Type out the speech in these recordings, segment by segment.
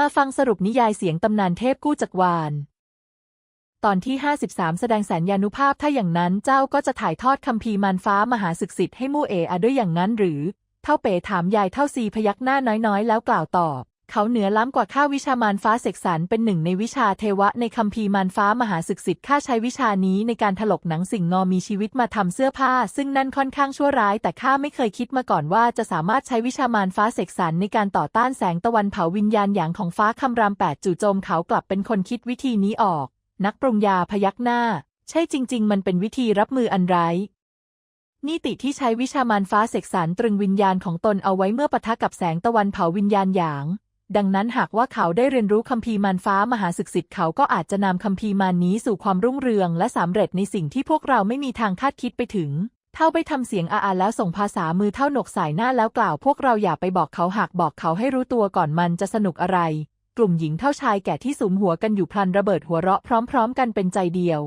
มาฟังสรุปนิยายเสียงตำนานเทพกู้จักรวาล ตอนที่ 53 แสดงแสนยานุภาพถ้าอย่างนั้นเจ้าก็จะถ่ายทอดคำพีร์มารฟ้ามหาศึกสิทธิ์ให้มู่เออะด้วยอย่างนั้นหรือ เท่าเป๋ถามยายเท่าซีพยักหน้าน้อยๆ แล้วกล่าวตอบ เขาเหนือล้ำกว่าข้าวิชามารฟ้าเสกสรรเป็นหนึ่งในวิชาเทวะในคำพีร์มารฟ้ามหาศึกษิทธิ์ข้าใช้วิชานี้ในการถลกหนังสิ่งงอมีชีวิตมาทำเสื้อผ้า ซึ่งนั่นค่อนข้างชั่วร้าย แต่ข้าไม่เคยคิดมาก่อนว่าจะสามารถใช้วิชามารฟ้าเสกสรรในการต่อต้านแสงตะวันเผาวิญญาณอย่างของฟ้าคำรามแปดจู่โจมเขากลับเป็นคนคิดวิธีนี้ออก นักปรุงยาพยักหน้า ใช่จริง ๆ มันเป็นวิธีรับมืออันร้ายนิติที่ใช้วิชามารฟ้าเสกสรรตรึงวิญญาณของตนเอาไว้เมื่อปะทะกับแสงตะวันเผาวิญญาณหยาง ดังนั้นหากว่าเขาได้เรียนรู้คัมภีร์มารฟ้ามหาศึกษิทธิ์เขาก็อาจจะนำคัมภีร์มารนี้สู่ความรุ่งเรือง และสำเร็จในสิ่งที่พวกเราไม่มีทางคาดคิดไปถึง เท่าไปทำเสียงอาอาแล้วส่งภาษามือเท่าหนกสายหน้าแล้วกล่าว พวกเราอย่าไปบอกเขาหากบอกเขาให้รู้ตัวก่อนมันจะสนุกอะไร กลุ่มหญิงเท่าชายแก่ที่สุมหัวกันอยู่พลันระเบิดหัวเราะพร้อม ๆ กันเป็นใจเดียว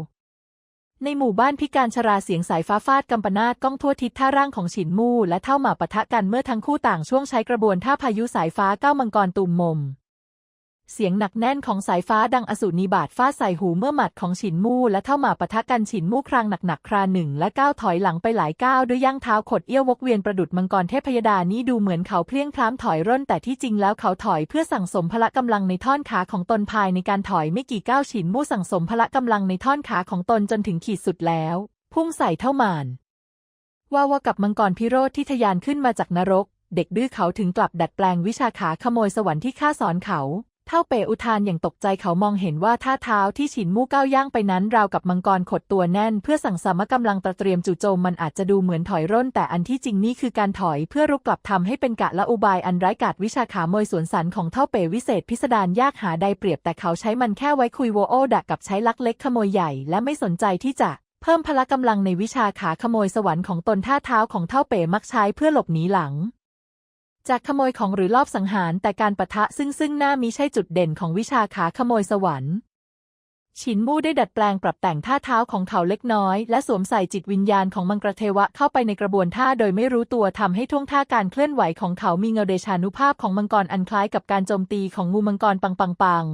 ในหมู่บ้านพิการชราเสียงสายฟ้าฟาดกำปนาตก้องทั่วทิศท่าร่างของฉินมู่และเท่าหมาปะทะกันเมื่อทั้งคู่ต่างช่วงใช้กระบวนท่าพายุสายฟ้าเก้ามังกรตุ่มมม เสียงหนักแน่นของสายฟ้าดังอสูรนิบาตฟาดใส่หูเมื่อหมัดของฉินมู่และเท่าหมาปะทะกันฉินมู่ครางหนักๆคราหนึ่งและก้าวถอยหลังไปหลายก้าวด้วยย่างเท้าขดเอี้ยววกเวียนประดุดมังกรเทพยดานี้ดูเหมือนเขาเพลียงพล้ำถอยร่นแต่ที่จริงแล้วเขาถอยเพื่อสั่งสมพละกำลังในท่อนขาของตนภายในการถอยไม่กี่ก้าวฉินมู่สั่งสมพละกำลังในท่อนขาของตนจนถึงขีดสุดแล้ว พุ่งใส่เท่าหมานว่าวากับมังกรพิโรธที่ทะยานขึ้นมาจากนรก เด็กดื้อเขาถึงกลับดัดแปลงวิชาขาขโมยสวรรค์ที่ข้าสอนเขา เท่าเปอุทานอย่างตกใจเขามองเห็นว่าท่าเท้าที่ฉินมู่ก้าวย่างไปนั้นราวกับมังกรขดตัวแน่น เพื่อสั่งสมกำลังตระเตรียมจู่โจมมันอาจจะดูเหมือนถอยร่น แต่อันที่จริงนี่คือการถอยเพื่อรุกกลับทำให้เป็นกะละอุบายอันร้ายกาจวิชาขาโมยสวนสันของเท่าเปวิเศษพิสดารยากหาใดเปรียบแต่เขาใช้มันแค่ไว้คุยโวโอดะกับใช้ลักเล็กขโมยใหญ่และไม่สนใจที่จะเพิ่มพละกำลังในวิชาขาขโมยสวรรค์ของตนท่าเท้าของเท่าเป๋มักใช้เพื่อหลบหนีหลัง จากขโมยของหรือลอบสังหารแต่การปะทะซึ่งซึ่งหน้ามิใช่จุดเด่นของวิชาขาขโมยสวรรค์ฉินมู่ได้ดัดแปลงปรับแต่งท่าเท้าของเขาเล็กน้อย และสวมใส่จิตวิญญาณของมังกรเทวะเข้าไปในกระบวนท่าโดยไม่รู้ตัวทำให้ท่วงท่าการเคลื่อนไหวของเขามีเงาเดชานุภาพของมังกรอันคล้ายกับการโจมตีของงูมังกรปังปังปัง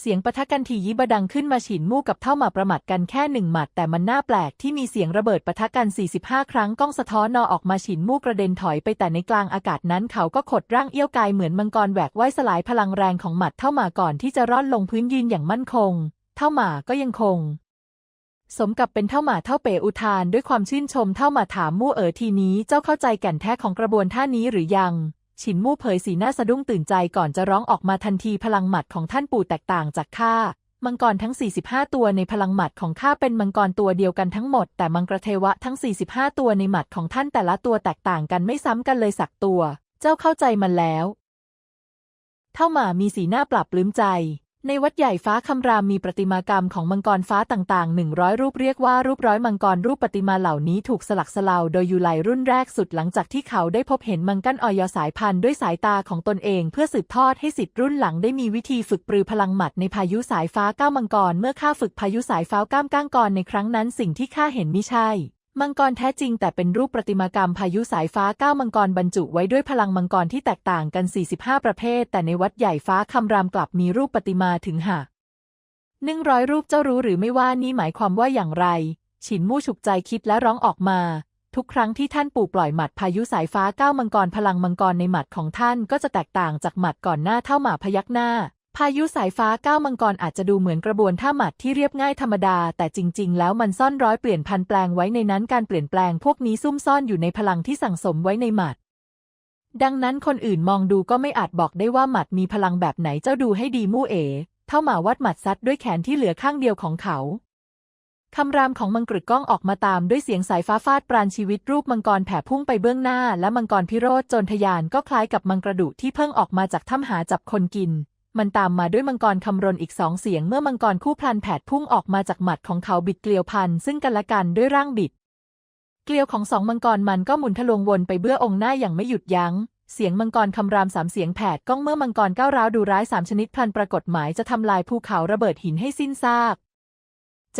เสียงปะทะกันทียิบดังขึ้นมาฉินมู่กับเท่าหมาประมัดกันแค่หนึ่งหมัดแต่มันน่าแปลกที่มีเสียงระเบิดปะทะกัน 45 ครั้งก้องสะท้อนนอออกมาฉินมู่กระเด็นถอยไปแต่ในกลางอากาศนั้นเขาก็ขดร่างเอี้ยวกายเหมือนมังกรแหวกว่ายสลายพลังแรงของหมัดเท่าหมาก่อนที่จะร่อนลงพื้นยืนอย่างมั่นคง เท่าหมาก็ยังคง สมกับเป็นเท่าหมาเท่าเป๋อุทานด้วยความชื่นชมเท่าหมาถามมู่เอ๋อทีนี้เจ้าเข้าใจแก่นแท้ของกระบวนท่านี้หรือยัง ฉินมู่เผยสีหน้าสะดุ้งตื่นใจก่อนจะร้องออกมาทันทีพลังหมัดของท่านปู่แตกต่างจากข้ามังกรทั้ง 45 ตัวในพลังหมัดของข้าเป็นมังกรตัวเดียวกันทั้งหมด แต่มังกรเทวะทั้ง 45 ตัวในหมัดของท่านแต่ละตัวแตกต่างกันไม่ซ้ำกันเลยสักตัว เจ้าเข้าใจมันแล้ว เท่าหมามีสีหน้าปรับปลื้มใจ ในวัดใหญ่ฟ้าคำรามมีประติมากรรมของมังกรฟ้าต่างๆ 100 รูปเรียกว่ารูปร้อยมังกรรูปประติมาเหล่านี้ถูกสลักสลาวโดยยูไลรุ่นแรกสุดหลังจากที่เขาได้พบเห็นมังกั้นออยสายพันธุ์ด้วยสายตาของตนเอง เพื่อสืบทอดให้สิทธิ์รุ่นหลังได้มีวิธีฝึกปรือพลังหมัดในพายุสายฟ้าก้ามังกรเมื่อข้าฝึกพายุสายฟ้าก้ามก้างกรในครั้งนั้นสิ่งที่ข้าเห็นไม่ใช่ มังกรแท้จริงแต่เป็นรูปประติมากรรมพายุสายฟ้าเก้ามังกรบรรจุไว้ด้วยพลังมังกรที่แตกต่างกัน 45 ประเภท แต่ในวัดใหญ่ฟ้าคำรามกลับมีรูปประติมาถึงหาหนึ่งร้อยรูปเจ้ารู้หรือไม่ว่านี่หมายความว่าอย่างไร ฉินมู่ฉุกใจคิดและร้องออกมา ทุกครั้งที่ท่านปู่ปล่อยหมัดพายุสายฟ้าเก้ามังกรพลังมังกรในหมัดของท่านก็จะแตกต่างจากหมัดก่อนหน้าเท่าหมาพยักหน้า พายุสายฟ้าก้ามังกรอาจจะดูเหมือนกระบวนท่าหมัดที่เรียบง่ายธรรมดา แต่จริง ๆ แล้วมันซ่อนร้อยเปลี่ยนพันแปลงไว้ในนั้นการเปลี่ยนแปลงพวกนี้ซุ่มซ่อนอยู่ในพลังที่สั่งสมไว้ในหมัด ดังนั้นคนอื่นมองดูก็ไม่อาจบอกได้ว่าหมัดมีพลังแบบไหนเจ้าดูให้ดีมู่เอ๋เท่าหมาวัดหมัดซัดด้วยแขนที่เหลือข้างเดียวของเขาคำรามของมังกรก้องออกมาตามด้วยเสียงสายฟ้าฟาดปราณชีวิตรูปมังกรแผ่พุ่งไปเบื้องหน้า และมังกรพิโรธจนทยานก็คล้ายกับมังกระดุที่เพิ่งออกมาจากถ้ำหาจับคนกิน มันตามมาด้วยมังกรคำรนอีกสองเสียงเมื่อมังกรคู่พลันแผดพุ่งออกมาจากหมัดของเขาบิดเกลียวพันซึ่งกันและกันด้วยร่างบิด เกลียวของสองมังกรมันก็หมุนทะลวงวนไปเบื้อองค์หน้าอย่างไม่หยุดยัง้ง เสียงมังกรคำรามสามเสียงแผดก้องเมื่อมังกรก้าวร้าวดูร้ายสามชนิดพลันปรากฏหมายจะทำลายภูเขาระเบิดหินให้สิ้นซาก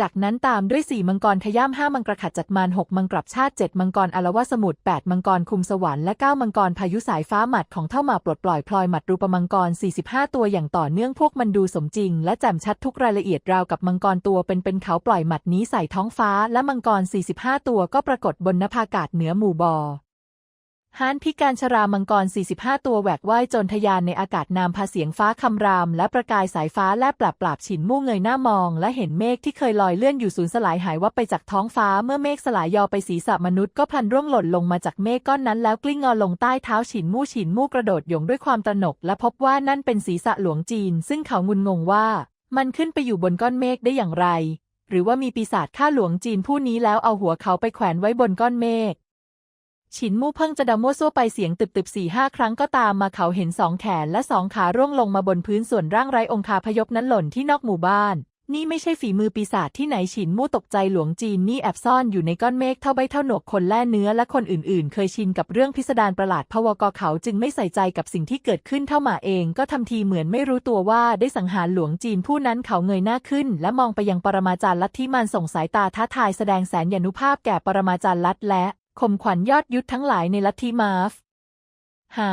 จากนั้นตามด้วยสี่มังกรขย่ำห้ามังกรขัดจัดมารหกมังกรชาติเจ็ดมังกรอารวาสมุทรแปดมังกรคุมสวรรค์และเก้ามังกรพายุสายฟ้าหมัดของเท่าหมาปลดปล่อยพลอยหมัดรูปมังกร 45 ตัวอย่างต่อเนื่องพวกมันดูสมจริง และแจ่มชัดทุกรายละเอียดราวกับมังกรตัวเป็นเป็นเขาปล่อยหมัดนี้ใส่ท้องฟ้า และมังกร 45 ตัวก็ปรากฏบนนภาอากาศเหนือหมู่บอ ฮานพิการชรามังกร 45 ตัวแหวกว่ายจนทะยานในอากาศนามพาเสียงฟ้าคำราม และประกายสายฟ้าแลบปราบปราบฉินมู่เงยหน้ามอง และเห็นเมฆที่เคยลอยเลื่อนอยู่สูญสลายหายวับไปจากท้องฟ้าเมื่อเมฆสลายยอไปศีรษะมนุษย์ก็พลันร่วงหล่นลงมาจากเมฆก้อนนั้นแล้วกลิ้งงอลงใต้เท้าฉินมู่ฉินมู่กระโดดหยงด้วยความตระหนก และพบว่านั่นเป็นศีรษะหลวงจีน ซึ่งเขางุนงงว่า มันขึ้นไปอยู่บนก้อนเมฆได้อย่างไร หรือว่ามีปีศาจฆ่าหลวงจีนผู้นี้แล้วเอาหัวเขาไปแขวนไว้บนก้อนเมฆ ฉินมู่เพิ่งจะดามั่วซั่วไปเสียงตึบตึบสี่ห้าครั้งก็ตามมาเขาเห็นสองแขนและสองขาร่วงลงมาบนพื้นส่วนร่างไร้องคาพยพนั้นหล่นที่นอกหมู่บ้าน นี่ไม่ใช่ฝีมือปีศาจที่ไหนฉินมู่ตกใจหลวงจีนนี่แอบซ่อนอยู่ในก้อนเมฆเท่าใบเท่าหนวกคนแล่เนื้อและคนอื่นๆ เคยชินกับเรื่องพิสดารประหลาดพวกเขาจึงไม่ใส่ใจกับสิ่งที่เกิดขึ้นเท่าหมาเองก็ทำทีเหมือนไม่รู้ตัวว่าได้สังหารหลวงจีนผู้นั้นเขาเงยหน้าขึ้น และมองไปยังปรมาจารย์ลัทธิมันส่งสายตาท้าทายแสดงแสนยานุภาพแก่ปรมาจารย์ลัทและ ข่มขวัญยอดยุทธทั้งหลายในลัทธิมาฟ หา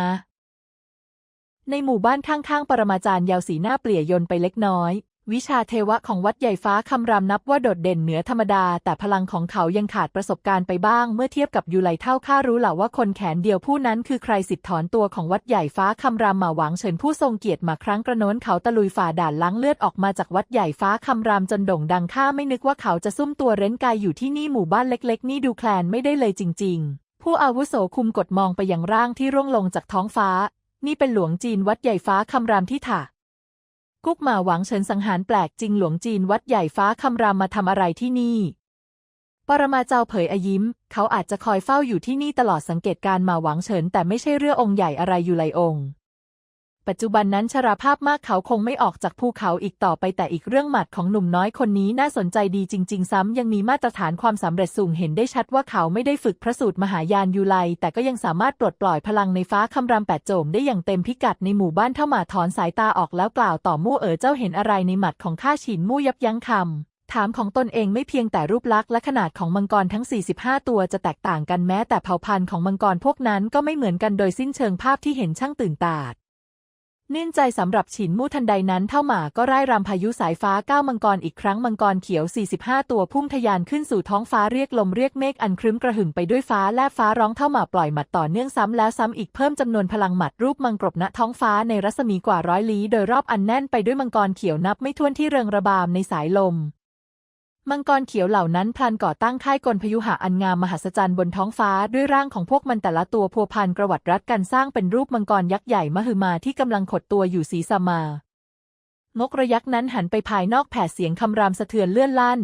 ในหมู่บ้านข้างๆ ปรมาจารย์ยาวสีหน้าเปลี่ยยนไปเล็กน้อย วิชาเทวะของวัดใหญ่ฟ้าคำรามนับว่าโดดเด่นเหนือธรรมดา แต่พลังของเขายังขาดประสบการณ์ไปบ้าง เมื่อเทียบกับยูไลเท่าข้ารู้แหละว่าคนแขนเดียวผู้นั้นคือใครสิทธิ์ถอนตัวของวัดใหญ่ฟ้าคำรามมาหวังเฉินผู้ทรงเกียรติมาครั้งกระโน้นเขาตะลุยฝ่าด่านล้างเลือดออกมาจากวัดใหญ่ฟ้าคำรามจนโด่งดังข้าไม่นึกว่าเขาจะซุ่มตัวเร้นกายอยู่ที่นี่หมู่บ้านเล็ก ๆ นี่ดูแคลนไม่ได้เลยจริง ๆ ผู้อาวุโสคุมกดมองไปยังร่างที่ร่วงลงจากท้องฟ้า นี่เป็นหลวงจีนวัดใหญ่ฟ้าคำรามที่ถา กุ๊กหมาหวังเฉินสังหารแปลกจริงหลวงจีนวัดใหญ่ฟ้าคำรามมาทำอะไรที่นี่ ปรมาเจ้าเผยอยิ้ม เขาอาจจะคอยเฝ้าอยู่ที่นี่ตลอดสังเกตการมาหวังเฉินแต่ไม่ใช่เรื่ององค์ใหญ่อะไรอยู่ไรองค์ ปัจจุบันนั้นชราภาพมากเขาคงไม่ออกจากภูเขาอีกต่อไปแต่อีกเรื่องหมัดของหนุ่มน้อยคนนี้น่าสนใจดีจริง ๆ ซ้ำยังมีมาตรฐานความสำเร็จสูงเห็นได้ชัดว่าเขาไม่ได้ฝึกพระสูตรมหายานยูไลแต่ก็ยังสามารถปลดปล่อยพลังในฟ้าคำรามแปดโจมได้อย่างเต็มพิกัดในหมู่บ้านเท่าหมาถอนสายตาออกแล้วกล่าวต่อมู่เอ๋อเจ้าเห็นอะไรในหมัดของข้าฉินมู่ยับยั้งคำถามของตนเองไม่เพียงแต่รูปลักษณ์และขนาดของมังกรทั้ง 45 ตัวจะแตกต่างกันแม้แต่เผ่าพันธุ์ของมังกรพวกนั้นก็ไม่เหมือนกันโดยสิ้นเชิงภาพที่เห็นช่างตื่นตาด เนื่องใจสำหรับฉินมู่ทันใดนั้นเท่าหมาก็ร่ายรำพายุสายฟ้าก้าวมังกรอีกครั้งมังกรเขียว 45 ตัวพุ่งทะยานขึ้นสู่ท้องฟ้าเรียกลมเรียกเมฆอันครึ้มกระหึ่มไปด้วยฟ้าแลบฟ้าร้องเท่าหมาปล่อยหมัดต่อเนื่องซ้ำแล้วซ้ำอีกเพิ่มจำนวนพลังหมัดรูปมังกรบณท้องฟ้าในรัศมีกว่าร้อยลี้โดยรอบอันแน่นไปด้วยมังกรเขียวนับไม่ถ้วนที่เริงระบามในสายลม มังกรเขียวเหล่านั้นพลันก่อตั้งค่ายกลพยุหะอันงามมหัศจรรย์บนท้องฟ้าด้วยร่างของพวกมันแต่ละตัวพัวพันกระวัดรัดกันสร้างเป็นรูปมังกรยักษ์ใหญ่มหึมาที่กำลังขดตัวอยู่สีสมางกระยักษ์นั้นหันไปภายนอกแผ่เสียงคำรามสะเทือนเลื่อนลั่น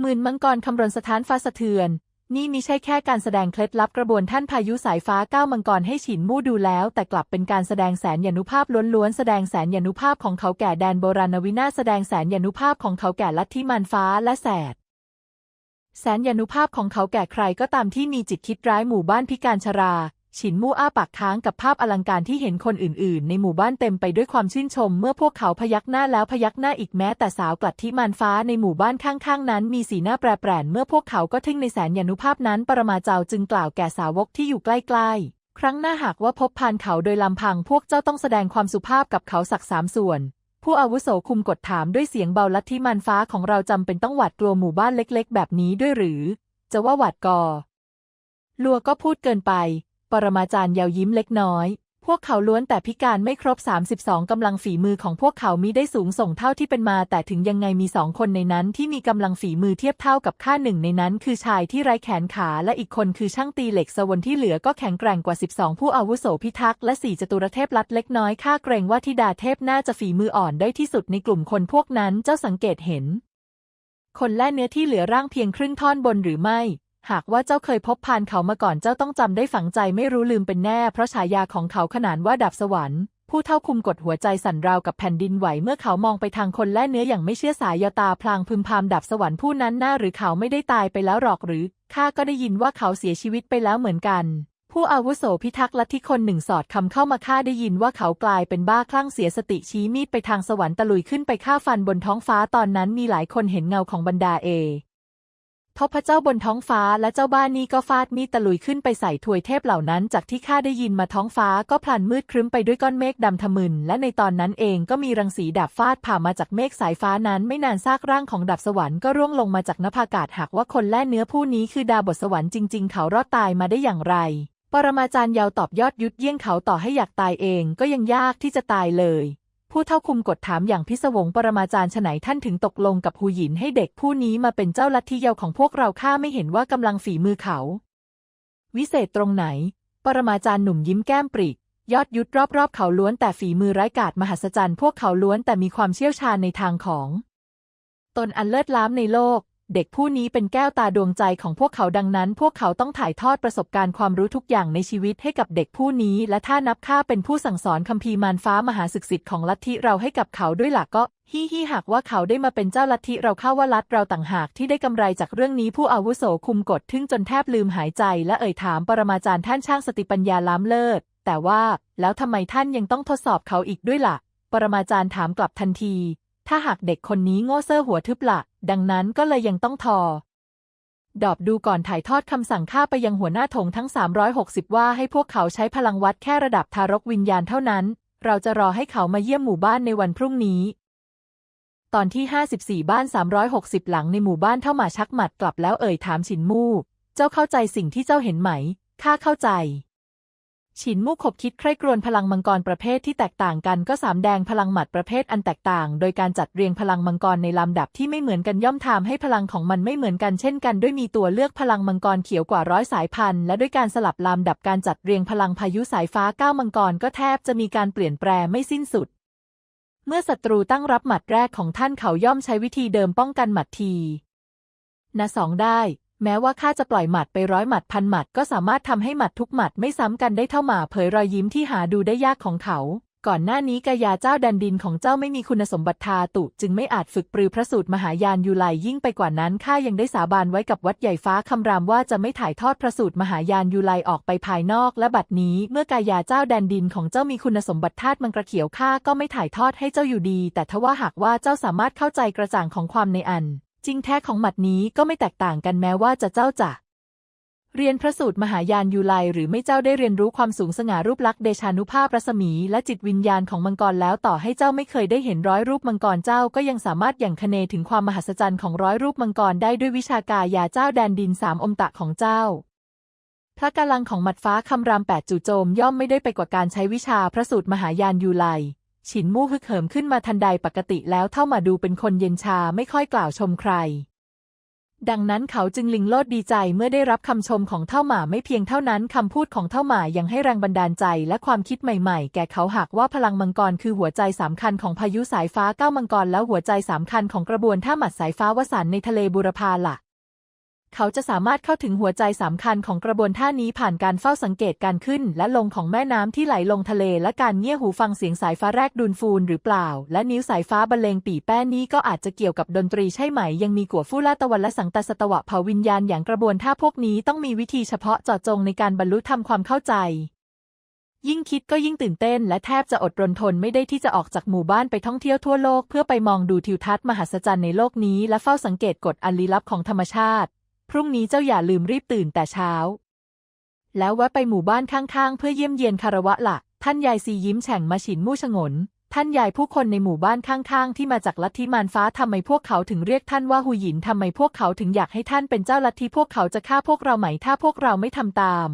หมื่นมังกรคำรนสถานฟ้าสะเทือน นี่มิใช่แค่การแสดงเคล็ดลับกระบวนท่านพายุสายฟ้าก้าวมังกรให้ฉินมู่ดูแล้ว แต่กลับเป็นการแสดงแสนยานุภาพล้วนๆแสดงแสนยานุภาพของเขาแก่แดนโบราณวินาแสดงแสนยานุภาพของเขาแก่ลัทธิมันฟ้าและแสดแสนยานุภาพของเขาแก่ใครก็ตามที่มีจิตคิดร้ายหมู่บ้านพิการชรา ฉินมู่อ้าปากค้างกับภาพอลังการที่เห็นคนอื่นๆ ในหมู่บ้านเต็มไปด้วยความชื่นชม เมื่อพวกเขาพยักหน้าแล้วพยักหน้าอีกแม้แต่สาวกลัดที่มันฟ้าในหมู่บ้านข้างๆ นั้นมีสีหน้าแปรแปรนเมื่อพวกเขาก็ทึ่งในแสนยานุภาพนั้น ปรมาเจ้าจึงกล่าวแก่สาวกที่อยู่ใกล้ๆ ครั้งหน้าหากว่าพบพานเขาโดยลำพังพวกเจ้าต้องแสดงความสุภาพกับเขาสักสามส่วน ผู้อาวุโสคุมกดถามด้วยเสียงเบาลัทธิมันฟ้าของเราจำเป็นต้องหวาดกลัวหมู่บ้านเล็ก ๆ แบบนี้ด้วยหรือ จะว่าหวาดกอลัวก็พูดเกินไป ปรมาจารย์ยาวยิ้มเล็กน้อย พวกเขาล้วนแต่พิการไม่ครบ 32กำลังฝีมือของพวกเขามีได้สูงส่งเท่าที่เป็นมา แต่ถึงยังไงมีสองคนในนั้นที่มีกำลังฝีมือเทียบเท่ากับข้าหนึ่งในนั้นคือชายที่ไร้แขนขาและอีกคนคือช่างตีเหล็กสวรที่เหลือก็แข็งแกร่งกว่า 12 ผู้อาวุโสพิทักษ์และสี่จตุรเทพลัดเล็กน้อยข้าเกรงว่าธิดาเทพน่าจะฝีมืออ่อนได้ที่สุดในกลุ่มคนพวกนั้นเจ้าสังเกตเห็น คนแล่เนื้อที่เหลือร่างเพียงครึ่งท่อนบนหรือไม่ หากว่าเจ้าเคยพบพานเขามาก่อนเจ้าต้องจำได้ฝังใจไม่รู้ลืมเป็นแน่ เพราะฉายาของเขาขนานว่าดาบสวรรค์ผู้เท่าคุมกดหัวใจสั่นราวกับแผ่นดินไหวเมื่อเขามองไปทางคนแล่เนื้ออย่างไม่เชื่อสายยาตาพลางพึมพำดาบสวรรค์ผู้นั้นหน้าหรือเขาไม่ได้ตายไปแล้วหรอกหรือข้าก็ได้ยินว่าเขาเสียชีวิตไปแล้วเหมือนกัน ผู้อาวุโสพิทักษ์ลัทธิคนหนึ่งสอดคำเข้ามาฆ่าได้ยินว่าเขากลายเป็นบ้าคลั่งเสียสติชี้มีดไปทางสวรรค์ตะลุยขึ้นไปฆ่าฟันบนท้องฟ้าตอนนั้นมีหลายคนเห็นเงาของบรรดาเอ ทพเจ้าบนท้องฟ้าและเจ้าบ้านนี่ก็ฟาดมีดตะลุยขึ้นไปใส่ถวยเทพเหล่านั้นจากที่ข้าได้ยินมาท้องฟ้าก็พลันมืดครึ้มไปด้วยก้อนเมฆดำทะมึน และในตอนนั้นเองก็มีรังสีดาบฟาดผ่ามาจากเมฆสายฟ้านั้นไม่นานซากร่างของดาบสวรรค์ก็ร่วงลงมาจากนภาอากาศหากว่าคนแล่เนื้อผู้นี้คือดาบทสวรรค์จริงๆ เขารอดตายมาได้อย่างไร ปรมาจารย์ยาวตอบยอดยุดเยี่ยงเขาต่อให้อยากตายเองก็ยังยากที่จะตายเลย ผู้เท่าคุมกดถามอย่างพิศวงปรมาจารย์ฉไหนท่านถึงตกลงกับหูหยินให้เด็กผู้นี้มาเป็นเจ้าลัทธิเยาของพวกเราข้าไม่เห็นว่ากำลังฝีมือเขา วิเศษตรงไหน ปรมาจารย์หนุ่มยิ้มแก้มปริยอดยุดรอบๆ เขาล้วนแต่ฝีมือไร้กาจมหัศจรรย์พวกเขาล้วนแต่มีความเชี่ยวชาญในทางของ ตนอันเลิศล้ำในโลก เด็กผู้นี้เป็นแก้วตาดวงใจของพวกเขาดังนั้น พวกเขาต้องถ่ายทอดประสบการณ์ความรู้ทุกอย่างในชีวิตให้กับเด็กผู้นี้ และถ้านับค่าเป็นผู้สั่งสอนคัมภีร์มารฟ้ามหาศึกษิทธิ์ของลัทธิเราให้กับเขาด้วยหลักก็ฮิฮิหากว่าเขาได้มาเป็นเจ้าลัทธิเราเข้าว่าลัทเราต่างหากที่ได้กำไรจากเรื่องนี้ผู้อาวุโสคุมกดทึ่งจนแทบลืมหายใจและเอ่ยถามปรมาจารย์ท่านช่างสติปัญญาล้ำเลิศแต่ว่าแล้วทำไมท่านยังต้องทดสอบเขาอีกด้วยล่ะ ปรมาจารย์ถามกลับทันที ถ้าหากเด็กคนนี้โง่เซ่อหัวทึบละดังนั้นก็เลยยังต้องทอ ดอบดูก่อนถ่ายทอดคำสั่งข้าไปยังหัวหน้าถงทั้ง 360 ว่าให้พวกเขาใช้พลังวัดแค่ระดับทารกวิญญาณเท่านั้น เราจะรอให้เขามาเยี่ยมหมู่บ้านในวันพรุ่งนี้ ตอนที่ 54 บ้าน 360 หลังในหมู่บ้านเท่าหมาชักหมัดกลับแล้วเอ่ยถามฉินมู่ เจ้าเข้าใจสิ่งที่เจ้าเห็นไหม ข้าเข้าใจ ฉินมู่ขบคิดใคร่ครวญพลังมังกรประเภทที่แตกต่างกันก็สามแดงพลังหมัดประเภทอันแตกต่าง โดยการจัดเรียงพลังมังกรในลำดับที่ไม่เหมือนกันย่อมทำให้พลังของมันไม่เหมือนกันเช่นกันด้วยมีตัวเลือกพลังมังกรเขียวกว่าร้อยสายพันธุ์และด้วยการสลับลำดับการจัดเรียงพลังพายุสายฟ้าเก้ามังกรก็แทบจะมีการเปลี่ยนแปลงไม่สิ้นสุด เมื่อศัตรูตั้งรับหมัดแรกของท่านเขาย่อมใช้วิธีเดิมป้องกันหมัดทีนะสองได้ แม้ว่าข้าจะปล่อยหมัดไปร้อยหมัดพันหมัดก็สามารถทำให้หมัดทุกหมัดไม่ซ้ำกันได้เท่าหมาเผยรอยยิ้มที่หาดูได้ยากของเขา ก่อนหน้านี้กายาเจ้าแดนดินของเจ้าไม่มีคุณสมบัติทาตุจึงไม่อาจฝึกปรือพระสูตรมหายานยูไลยิ่งไปกว่านั้นข้ายังได้สาบานไว้กับวัดใหญ่ฟ้าคำรามว่าจะไม่ถ่ายทอดพระสูตรมหายานยูไลออกไปภายนอก และบัดนี้เมื่อกายาเจ้าแดนดินของเจ้ามีคุณสมบัติธาตุมังกรเขียวข้าก็ไม่ถ่ายทอดให้เจ้าอยู่ดี แต่ทว่าหากว่าเจ้าสามารถเข้าใจกระจ่างของความในอัน จริงแท้ของหมัดนี้ก็ไม่แตกต่างกันแม้ว่าจะเจ้าจะเรียนพระสูตรมหายานยูไลหรือไม่เจ้าได้เรียนรู้ความสูงสง่ารูปลักษณ์เดชานุภาพรัศมี และจิตวิญญาณของมังกรแล้วต่อให้เจ้าไม่เคยได้เห็นร้อยรูปมังกรเจ้าก็ยังสามารถอย่างคเนถึงความมหัศจรรย์ของร้อยรูปมังกรได้ด้วยวิชากายาเจ้าแดนดินสามอมตะของเจ้า พระกำลังของหมัดฟ้าคำรามแปดจู่โจมย่อมไม่ได้ไปกว่าการใช้วิชาพระสูตรมหายานยูไล ฉินมู่ฮึกเหิมขึ้นมาทันใดปกติแล้วเท่ามาดูเป็นคนเย็นชาไม่ค่อยกล่าวชมใคร ดังนั้นเขาจึงลิงโลดดีใจเมื่อได้รับคำชมของเท่าหมาไม่เพียงเท่านั้นคำพูดของเท่าหมายังให้แรงบันดาลใจและความคิดใหม่ๆ แก่เขาหากว่าพลังมังกรคือหัวใจสำคัญของพายุสายฟ้าเก้ามังกรแล้วหัวใจสำคัญของกระบวนท่าหมัดสายฟ้าวสันในทะเลบุรพาล่ะ เขาจะสามารถเข้าถึงหัวใจสำคัญของกระบวนท่านี้ผ่านการเฝ้าสังเกตการขึ้น และลงของแม่น้ำที่ไหลลงทะเล และการเงี่ยหูฟังเสียงสายฟ้าแรกดูนฟูนหรือเปล่า และนิ้วสายฟ้าบรรเลงปีแป้นี้ก็อาจจะเกี่ยวกับดนตรีใช่ไหม ยังมีกัวฟู่ลาตะวันและสังตสตวะเผาวิญญาณอย่างกระบวนท่าพวกนี้ต้องมีวิธีเฉพาะเจาะจงในการบรรลุทำความเข้าใจ ยิ่งคิดก็ยิ่งตื่นเต้น และแทบจะอดรนทนไม่ได้ที่จะออกจากหมู่บ้านไปท่องเที่ยวทั่วโลก เพื่อไปมองดูทิวทัศน์มหัศจรรย์ในโลกนี้และเฝ้าสังเกตกฎอันลี้ลับของธรรมชาติ พรุ่งนี้เจ้าอย่าลืมรีบตื่นแต่เช้า แล้วแวะไปหมู่บ้านข้างๆ เพื่อเยี่ยมเยียนคารวะละท่านยายซียิ้มแฉ่งมาฉินมู่ชงน ท่านยายผู้คนในหมู่บ้านข้างๆ ที่มาจากลัทธิมารฟ้าทำไมพวกเขาถึงเรียกท่านว่าหูหยินทำไมพวกเขาถึงอยากให้ท่านเป็นเจ้าลัทธิพวกเขาจะฆ่าพวกเราไหมถ้าพวกเราไม่ทำตาม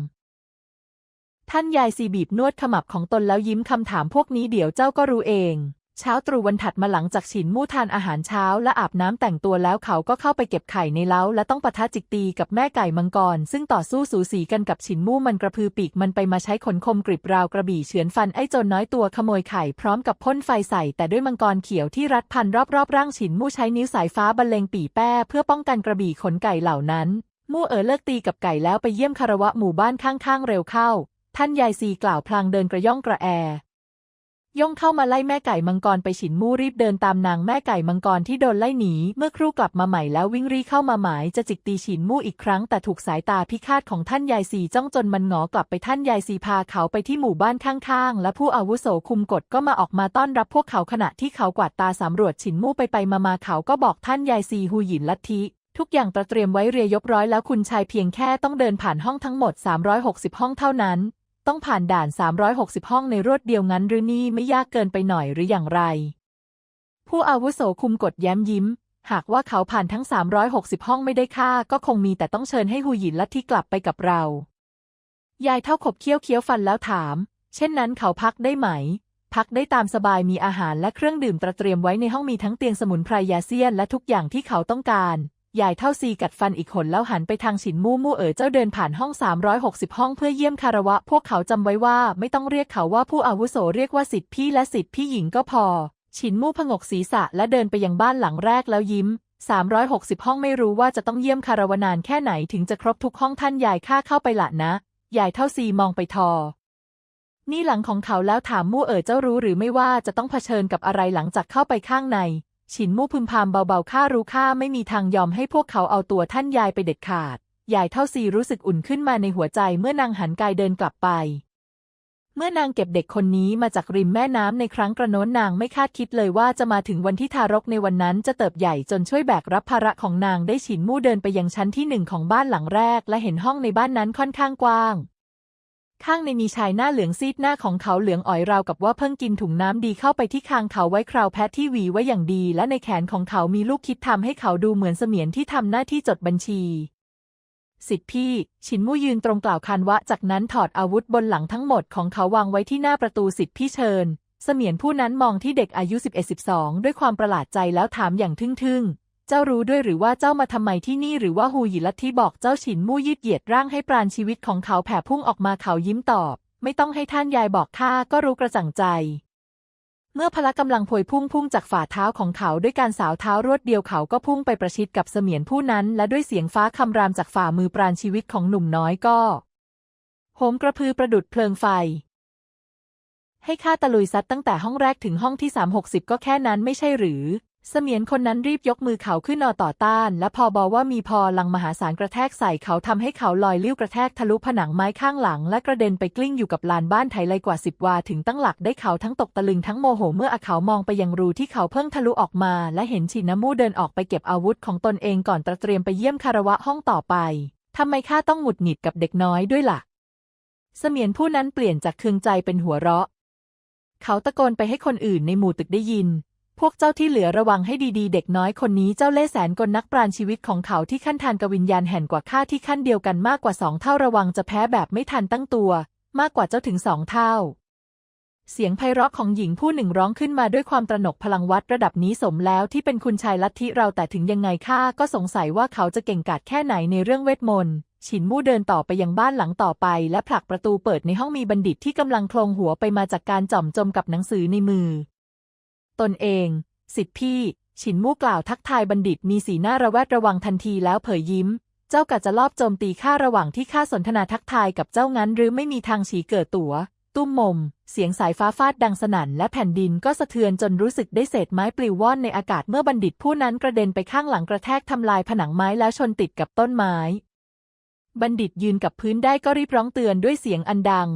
ท่านยายซีบีบนวดขมับของตนแล้วยิ้มคำถามพวกนี้เดี๋ยวเจ้าก็รู้เอง เช้าตรู่วันถัดมาหลังจากฉินมู่ทานอาหารเช้าและอาบน้ำแต่งตัวแล้วเขาก็เข้าไปเก็บไข่ในเล้าและต้องปะทะจิกตีกับแม่ไก่มังกร ซึ่งต่อสู้สูสีกันกับฉินมู่มันกระพือปีกมันไปมาใช้ขนคมกริบราวกระบี่เฉือนฟันไอ้จรน้อยตัวขโมยไข่พร้อมกับพ่นไฟใส่แต่ด้วยมังกรเขียวที่รัดพันรอบๆร่างฉินมู่ใช้นิ้วสายฟ้าบรรเลงปีแป้เพื่อป้องกันกระบี่ขนไก่เหล่านั้น มู่เอ๋อเลิกตีกับไก่แล้วไปเยี่ยมคารวะหมู่บ้านข้างๆเร็วเข้า ท่านยายซีกล่าวพลางเดินกระย่องกระแอ ย่องเข้ามาไล่แม่ไก่มังกรไปฉินมู่รีบเดินตามนางแม่ไก่มังกรที่โดนไล่หนี เมื่อครู่กลับมาใหม่แล้ววิ่งรีเข้ามาหมายจะจิกตีฉินมู่อีกครั้ง แต่ถูกสายตาพิฆาตของท่านยายซีจ้องจนมันหงอกลับไปท่านยายซีพาเขาไปที่หมู่บ้านข้างๆ และผู้อาวุโสคุมกฎก็มาออกมาต้อนรับพวกเขาขณะที่เขากวาดตาสำรวจฉินมู่ไปไปมามาเขาก็บอกท่านยายซีฮูหยินลัทธิทุกอย่างเตรียมไว้เรียยบร้อยแล้วคุณชายเพียงแค่ต้องเดินผ่านห้องทั้งหมด 360 ห้องเท่านั้น ต้องผ่านด่าน 360 ห้องในรวดเดียวงั้นหรือนี่ไม่ยากเกินไปหน่อยหรืออย่างไร ผู้อาวุโสคุมกดแย้มยิ้ม หากว่าเขาผ่านทั้ง 360 ห้องไม่ได้ค่า ก็คงมีแต่ต้องเชิญให้ฮูหยินลัทธิกลับไปกับเรา ยายเท่าขบเคี้ยวเคี้ยวฟันแล้วถาม เช่นนั้นเขาพักได้ไหม พักได้ตามสบายมีอาหารและเครื่องดื่มตระเตรียมไว้ในห้องมีทั้งเตียงสมุนไพรยาเซียนและทุกอย่างที่เขาต้องการ ยายเท่าซีกัดฟันอีกหนแล้วหันไปทางฉินมู่มู่เอ๋อเจ้าเดินผ่านห้อง 360 ห้องเพื่อเยี่ยมคารวะ พวกเขาจำไว้ว่าไม่ต้องเรียกเขาว่าผู้อาวุโสเรียกว่าสิทธิพี่และสิทธิพี่หญิงก็พอ ฉินมู่ผงกศีรษะและเดินไปยังบ้านหลังแรกแล้วยิ้ม 360 ห้องไม่รู้ว่าจะต้องเยี่ยมคารวะนานแค่ไหนถึงจะครบทุกห้องท่านยายค่าเข้าไปละนะ ยายเท่าซีมองไปทอ นี่หลังของเขาแล้วถามมู่เอ๋อเจ้ารู้หรือไม่ว่าจะต้องเผชิญกับอะไรหลังจากเข้าไปข้างใน ฉินมู่พึมพำเบาๆข้ารู้ข้าไม่มีทางยอมให้พวกเขาเอาตัวท่านยายไปเด็ดขาด ยายเท่าซีรู้สึกอุ่นขึ้นมาในหัวใจเมื่อนางหันกายเดินกลับไป เมื่อนางเก็บเด็กคนนี้มาจากริมแม่น้ำในครั้งกระโน้นนางไม่คาดคิดเลยว่าจะมาถึงวันที่ทารกในวันนั้นจะเติบใหญ่จนช่วยแบกรับภาระของนางได้ฉินมู่เดินไปยังชั้นที่หนึ่งของบ้านหลังแรก และเห็นห้องในบ้านนั้นค่อนข้างกว้าง ข้างในมีชายหน้าเหลืองซีดหน้าของเขาเหลืองอ๋อยราวกับว่าเพิ่งกินถุงน้ำดีเข้าไปที่คางเขาไว้คราวแพทที่หวีไว้อย่างดี และในแขนของเขามีลูกคิดทำให้เขาดูเหมือนเสมียนที่ทำหน้าที่จดบัญชีสิทธิพี่ฉินมู่ยืนตรงกล่าวคานวะ จากนั้นถอดอาวุธบนหลังทั้งหมดของเขาวางไว้ที่หน้าประตูสิทธิพี่เชิญ เสมียนผู้นั้นมองที่เด็กอายุ 11-12 ด้วยความประหลาดใจแล้วถามอย่างทึ่งๆ เจ้ารู้ด้วยหรือว่าเจ้ามาทำไมที่นี่หรือว่าฮูหยิลัทธิบอกเจ้าฉินมู่ยืดเหยียดร่างให้ปราณชีวิตของเขาแผ่พุ่งออกมาเขายิ้มตอบ ไม่ต้องให้ท่านยายบอกข้าก็รู้กระจ่างใจ เมื่อพละกำลังพวยพุ่งพุ่งจากฝ่าเท้าของเขาด้วยการสาวเท้ารวดเดียวเขาก็พุ่งไปประชิดกับเสมียนผู้นั้น และด้วยเสียงฟ้าคำรามจากฝ่ามือปราณชีวิตของหนุ่มน้อยก็โหมกระพือประดุดเพลิงไฟให้ข้าตะลุยซัดตั้งแต่ห้องแรกถึงห้องที่ 360 ก็แค่นั้นไม่ใช่หรือ เสมียนคนนั้นรีบยกมือเขาขึ้นนอต่อต้าน และพอบอกว่ามีพอลังมหาศาลกระแทกใส่เขาทำให้เขาลอยลิ้วกระแทกทะลุผนังไม้ข้างหลัง และกระเด็นไปกลิ้งอยู่กับลานบ้านไถไลกว่าสิบวาถึงตั้งหลักได้เขาทั้งตกตะลึงทั้งโมโหเมื่ออาเขามองไปยังรูที่เขาเพิ่งทะลุออกมา และเห็นชินามูเดินออกไปเก็บอาวุธของตนเองก่อนตระเตรียมไปเยี่ยมคารวะห้องต่อไปทำไมข้าต้องหงุดหงิดกับเด็กน้อยด้วยล่ะ เสมียนผู้นั้นเปลี่ยนจากเคืองใจเป็นหัวเราะ เขาตะโกนไปให้คนอื่นในหมู่ตึกได้ยิน พวกเจ้าที่เหลือระวังให้ดีๆ เด็กน้อยคนนี้เจ้าเล่แสนกลนักปราณชีวิตของเขาที่ขั้นทานกวิญญาณแห่งกว่าข้าที่ขั้นเดียวกันมากกว่าสองเท่าระวังจะแพ้แบบไม่ทันตั้งตัว มากกว่าเจ้าถึงสองเท่า เสียงไพเราะของหญิงผู้หนึ่งร้องขึ้นมาด้วยความตระหนกพลังวัดระดับนี้สมแล้วที่เป็นคุณชายลัทธิเราแต่ถึงยังไงข้าก็สงสัยว่าเขาจะเก่งกาจแค่ไหนในเรื่องเวทมนต์ฉินมู่เดินต่อไปยังบ้านหลังต่อไป และผลักประตูเปิดในห้องมีบัณฑิตที่กำลังโคลงหัวไปมาจากการจ่อมจมกับหนังสือในมือ ตนเองสิทธิพี่ ฉินมู่กล่าวทักทายบัณฑิตมีสีหน้าระแวดระวังทันทีแล้วเผยยิ้ม เจ้ากะจะลอบโจมตีข้าระหว่างที่ข้าสนทนาทักทายกับเจ้างั้น หรือไม่มีทางฉีเกิดตัวตุ้มมม เสียงสายฟ้าฟาดดังสนั่นและแผ่นดินก็สะเทือนจนรู้สึกได้เศษไม้ปลิวว่อนในอากาศเมื่อบัณฑิตผู้นั้นกระเด็นไปข้างหลังกระแทกทำลายผนังไม้แล้วชนติดกับต้นไม้ บัณฑิตยืนกับพื้นได้ก็รีบร้องเตือนด้วยเสียงอันดัง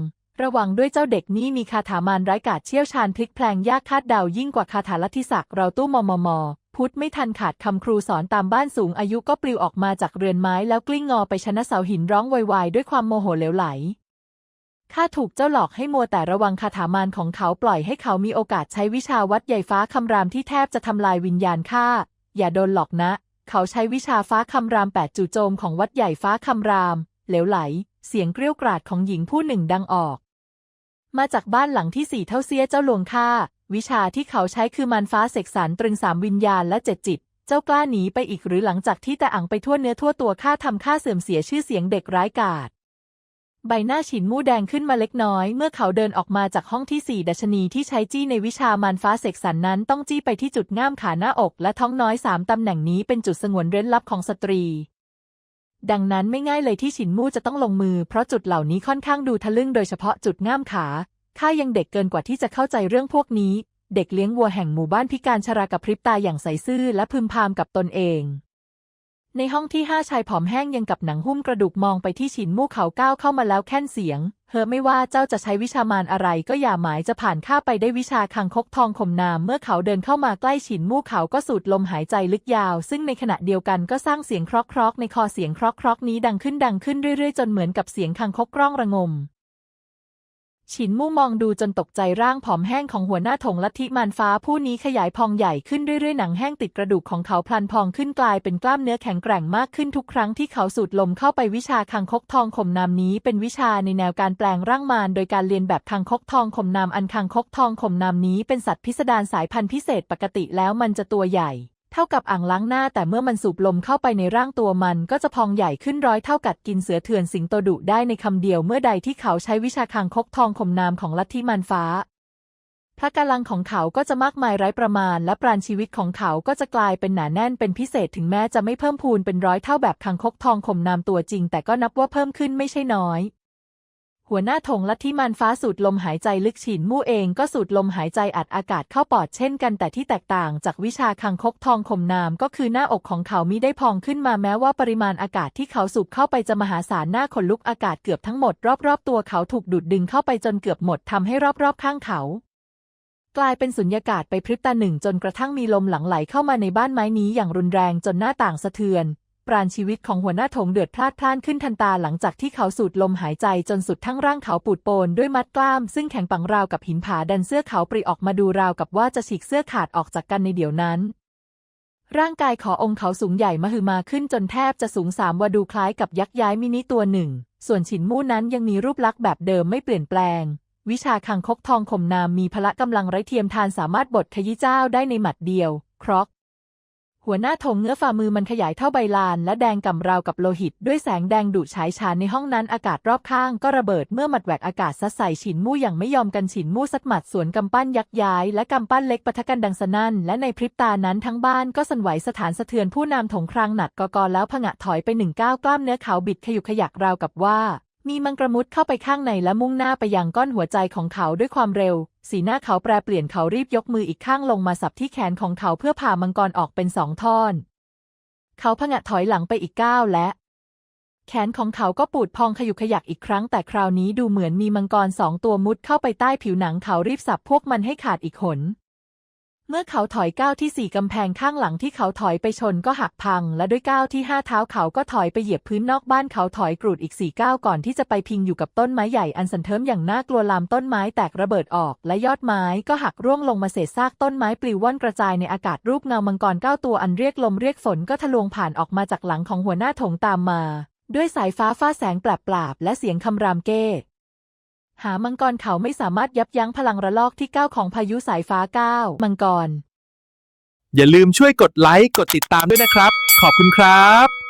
ระวังด้วยเจ้าเด็กนี่มีคาถามารร้ายกาจเชี่ยวชาญพลิกแพลงยากคาดเดายิ่งกว่าคาถาลัทธิศักดิ์เราตู้มอมอมอพุทธไม่ทันขาดคำครูสอนตามบ้านสูงอายุก็ปลิวออกมาจากเรือนไม้แล้วกลิ้งงอไปชนะเสาหินร้องวายๆด้วยความโมโหเหลวไหลข้าถูกเจ้าหลอกให้มัวแต่ระวังคาถามารของเขาปล่อยให้เขามีโอกาสใช้วิชาวัดใหญ่ฟ้าคำรามที่แทบจะทำลายวิญญาณข้าอย่าโดนหลอกนะ เขาใช้วิชาฟ้าคำรามแปดจู่โจมของวัดใหญ่ฟ้าคำราม เหลวไหล เสียงเกรี้ยวกราดของหญิงผู้หนึ่งดังออก มาจากบ้านหลังที่สี่เท่าเสียเจ้าหลวงข้าวิชาที่เขาใช้คือมันฟ้าเสกสรรตรึงสามวิญญาณและเจ็ดจิต เจ้ากล้าหนีไปอีกหรือหลังจากที่แต่อ่างไปทั่วเนื้อทั่วตัวข้าทำข้าเสื่อมเสียชื่อเสียงเด็กร้ายกาจใบหน้าฉินมู่แดงขึ้นมาเล็กน้อย เมื่อเขาเดินออกมาจากห้องที่สี่ดัชนีที่ใช้จี้ในวิชามารฟ้าเสกสรรนั้นต้องจี้ไปที่จุดง่ามขาหน้าอกและท้องน้อยสามตำแหน่งนี้เป็นจุดสงวนเร้นลับของสตรี ดังนั้นไม่ง่ายเลยที่ฉินมู่จะต้องลงมือ เพราะจุดเหล่านี้ค่อนข้างดูทะลึ่งโดยเฉพาะจุดง่ามขาข้ายังเด็กเกินกว่าที่จะเข้าใจเรื่องพวกนี้ เด็กเลี้ยงวัวแห่งหมู่บ้านพิการชรากับพริบตาอย่างใสซื่อและพึมพำกับตนเอง ในห้องที่ห้าชายผอมแห้งยังกับหนังหุ้มกระดูกมองไปที่ฉินมู่เขาก้าวเข้ามาแล้วแค่นเสียง เฮอไม่ว่าเจ้าจะใช้วิชามารอะไรก็อย่าหมายจะผ่านข้าไปได้วิชาคังคกทองข่มนามเมื่อเขาเดินเข้ามาใกล้ฉินมู่เขาก็สูดลมหายใจลึกยาว ซึ่งในขณะเดียวกันก็สร้างเสียงครอกครอกๆในคอเสียงครอกครอกๆนี้ดังขึ้นดังขึ้นเรื่อยๆ จนเหมือนกับเสียงคังคกกร้องระงม ฉินมู่มองดูจนตกใจร่างผอมแห้งของหัวหน้าถงลัทธิมารฟ้าผู้นี้ขยายพองใหญ่ขึ้นเรื่อยๆ หนังแห้งติดกระดูกของเขาพลันพองขึ้นกลายเป็นกล้ามเนื้อแข็งแกร่งมากขึ้นทุกครั้งที่เขาสูดลมเข้าไปวิชาคังคกทองข่มนามนี้เป็นวิชาในแนวการแปลงร่างมารโดยการเรียนแบบคังคกทองข่มนามอันคังคกทองข่มนามนี้เป็นสัตว์พิสดารสายพันธุ์พิเศษปกติแล้วมันจะตัวใหญ่ เท่ากับอ่างล้างหน้าแต่เมื่อมันสูบลมเข้าไปในร่างตัวมันก็จะพองใหญ่ขึ้นร้อยเท่ากัดกินเสือเถื่อนสิงโตดุได้ในคำเดียวเมื่อใดที่เขาใช้วิชาคางคกทองข่มนามของลัทธิมันฟ้าพระกำลังของเขาก็จะมากมายไร้ประมาณ และปราณชีวิตของเขาก็จะกลายเป็นหนาแน่นเป็นพิเศษถึงแม้จะไม่เพิ่มพูนเป็นร้อยเท่าแบบคางคกทองข่มนามตัวจริง แต่ก็นับว่าเพิ่มขึ้นไม่ใช่น้อย หัวหน้าถงลัทธิมันฟ้าสูดลมหายใจลึกฉินมู่เองก็สูดลมหายใจอัดอากาศเข้าปอดเช่นกันแต่ที่แตกต่างจากวิชาคังคกทองขมนามก็คือหน้าอกของเขามิได้พองขึ้นมาแม้ว่าปริมาณอากาศที่เขาสูบเข้าไปจะมหาศาลหน้าขนลุกอากาศเกือบทั้งหมดรอบๆตัวเขาถูกดูดดึงเข้าไปจนเกือบหมดทำให้รอบๆข้างเขากลายเป็นสุญญากาศไปพริบตาหนึ่งจนกระทั่งมีลมหลังไหลเข้ามาในบ้านไม้นี้อย่างรุนแรงจนหน้าต่างสะเทือน ปราณชีวิตของหัวหน้าถงเดือดพลาดพล่านขึ้นทันตาหลังจากที่เขาสูดลมหายใจจนสุดทั้งร่างเขาปูดโปนด้วยมัดกล้าม ซึ่งแข็งปังราวกับหินผาดันเสื้อเขาปริออกมาดูราวกับว่าจะฉีกเสื้อขาดออกจากกันในเดี๋ยวนั้น ร่างกายขอองค์เขาสูงใหญ่มหึมาขึ้นจนแทบจะสูงสามวาดูคล้ายกับยักษ์ย้ายมินิตัวหนึ่ง ส่วนฉินมู่นั้นยังมีรูปลักษณ์แบบเดิมไม่เปลี่ยนแปลง วิชาคังคกทองข่มนามมีพละกำลังไร้เทียมทานสามารถบดขยี้เจ้าได้ในหมัดเดียว ครอก หัวหน้าธงเงื้อฝ่ามือมันขยายเท่าใบลาน และแดงก่ำราวกับโลหิต ด้วยแสงแดงดุฉายชาญในห้องนั้นอากาศรอบข้างก็ระเบิดเมื่อหมัดแหวกอากาศซัดใส่ฉินมู่อย่างไม่ยอมกันฉินมู่ซัดหมัดสวนกำปั้นยักย้าย และกำปั้นเล็กปะทะกันดังสนั่นและในพริบตานั้นทั้งบ้านก็สั่นไหวสถานสะเทือนผู้นำถงครางหนักกอกอแล้วผงะถอยไปหนึ่งก้าวกล้ามเนื้อเขาบิดขยุกขยักราวกับว่า มีมังกรมุดเข้าไปข้างในและมุ่งหน้าไปยังก้อนหัวใจของเขาด้วยความเร็ว สีหน้าเขาแปรเปลี่ยนเขารีบยกมืออีกข้างลงมาสับที่แขนของเขาเพื่อผ่ามังกรออกเป็นสองท่อน เขาผงะถอยหลังไปอีกก้าวและ แขนของเขาก็ปูดพองขยุกขยักอีกครั้ง แต่คราวนี้ดูเหมือนมีมังกรสองตัวมุดเข้าไปใต้ผิวหนังเขารีบสับพวกมันให้ขาดอีกหน เมื่อเขาถอยก้าวที่สี่กำแพงข้างหลังที่เขาถอยไปชนก็หักพัง และด้วยก้าวที่ห้าเท้าเขาก็ถอยไปเหยียบพื้นนอกบ้านเขาถอยกรูดอีกสี่ก้าวก่อนที่จะไปพิงอยู่กับต้นไม้ใหญ่อันสันเทิมอย่างน่ากลัวลามต้นไม้แตกระเบิดออก และยอดไม้ก็หักร่วงลงมาเศษซากต้นไม้ปลิวว่อนกระจายในอากาศรูปเงามังกรเก้าตัวอันเรียกลมเรียกฝนก็ทะลวงผ่านออกมาจากหลังของหัวหน้าถงตามมา ด้วยสายฟ้าฟ้าแสงแปลบๆและเสียงคำรามเก้ หามังกรเขาไม่สามารถยับยั้งพลังระลอกที่เก้าของพายุสายฟ้าเก้ามังกร อย่าลืมช่วยกดไลค์ กดติดตามด้วยนะครับ ขอบคุณครับ